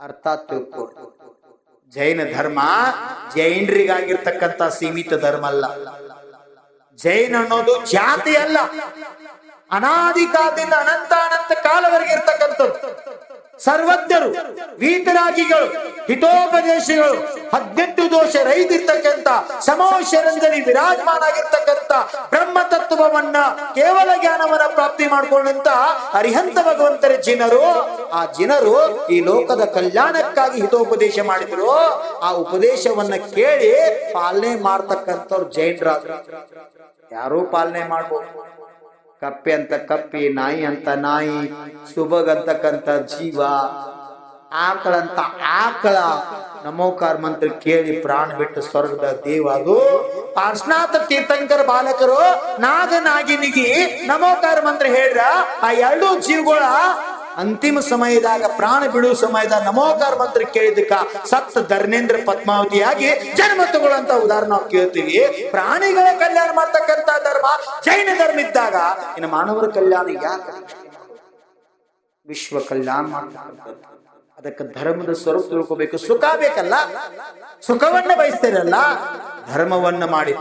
ಅರ್ಥ ತಿಳ್ಕೊ ಜೈನ ಧರ್ಮ ಜೈನರಿಗಾಗಿರ್ತಕ್ಕಂಥ ಸೀಮಿತ ಧರ್ಮ ಅಲ್ಲ. ಜೈನ ಅನ್ನೋದು ಜಾತಿ ಅಲ್ಲ. ಅನಾದಿ ಕಾಲದಿಂದ ಅನಂತ ಅನಂತ ಕಾಲವರೆಗೆ ಇರ್ತಕ್ಕಂಥದ್ದು. ಸರ್ವಜ್ಞರು, ವೀತರಾಗಿಗಳು, ಹಿತೋಪದೇಶಗಳು, ಹದಿನೆಂಟು ದೋಷ ರೈತಿರ್ತಕ್ಕಂಥ ಸಮೋಶರಂಜನಿ ವಿರಾಜಮಾನ ಆಗಿರ್ತಕ್ಕಂಥ ಬ್ರಹ್ಮ ತತ್ವವನ್ನ ಕೇವಲ ಜ್ಞಾನವನ್ನ ಪ್ರಾಪ್ತಿ ಮಾಡ್ಕೊಂಡಂತ ಅರಿಹಂತ ಭಗವಂತರ ಜಿನರು, ಆ ಜಿನರು ಈ ಲೋಕದ ಕಲ್ಯಾಣಕ್ಕಾಗಿ ಹಿತೋಪದೇಶ ಮಾಡಿದ್ರು. ಆ ಉಪದೇಶವನ್ನ ಕೇಳಿ ಪಾಲನೆ ಮಾಡ್ತಕ್ಕಂಥವ್ರು ಜೈನರಾದ್ರು. ಯಾರು ಪಾಲನೆ ಮಾಡ್ಬೋದು. ಕಪ್ಪೆ ಅಂತ ಕಪ್ಪಿ, ನಾಯಿ ಅಂತ ನಾಯಿ, ಸುಬಗ್ ಅಂತಕ್ಕಂಥ ಜೀವ ಆಕಳಂತ ಆಕಳ. ನಮೋಕಾರ ಮಂತ್ರ ಕೇಳಿ ಪ್ರಾಣ ಬಿಟ್ಟು ಸ್ವರ್ಗದ ದೇವ ಅದು. ಪಾರ್ಶ್ವನಾಥ ತೀರ್ಥಂಕರ ಬಾಲಕರು ನಾಗನಾಗಿನಿಗೆ ನಮೋಕಾರ ಮಂತ್ರ ಹೇಳ್ರ, ಆ ಎರಡೂ ಜೀವಗಳ ಅಂತಿಮ ಸಮಯದಾಗ, ಪ್ರಾಣ ಬಿಡುವ ಸಮಯದಾಗ ನಮೋಕಾರ ಮಂತ್ರ ಕೇಳಿದಕ್ಕ ಸತ್ ಧರ್ಮೇಂದ್ರ ಪದ್ಮಾವತಿಯಾಗಿ ಜನ್ಮ ತಗೊಳ್ಳಂತ ಉದಾಹರಣೆ ನಾವು ಕೇಳ್ತೀವಿ. ಪ್ರಾಣಿಗಳ ಕಲ್ಯಾಣ ಮಾಡ್ತಕ್ಕಂತ ಧರ್ಮ, ಜೈನ ಧರ್ಮ ಇದ್ದಾಗ, ಇನ್ನು ಮಾನವರ ಕಲ್ಯಾಣ ಯಾಕೆ ವಿಶ್ವ ಕಲ್ಯಾಣ ಮಾಡ್ತಕ್ಕಂಥದ್ದು. ಅದಕ್ಕೆ ಧರ್ಮದ ಸ್ವರೂಪ ತಿಳ್ಕೋಬೇಕು. ಸುಖ ಬೇಕಲ್ಲ? ಸುಖವನ್ನ ಬಯಸ್ತೀರಲ್ಲ? ಧರ್ಮವನ್ನ ಮಾಡಿ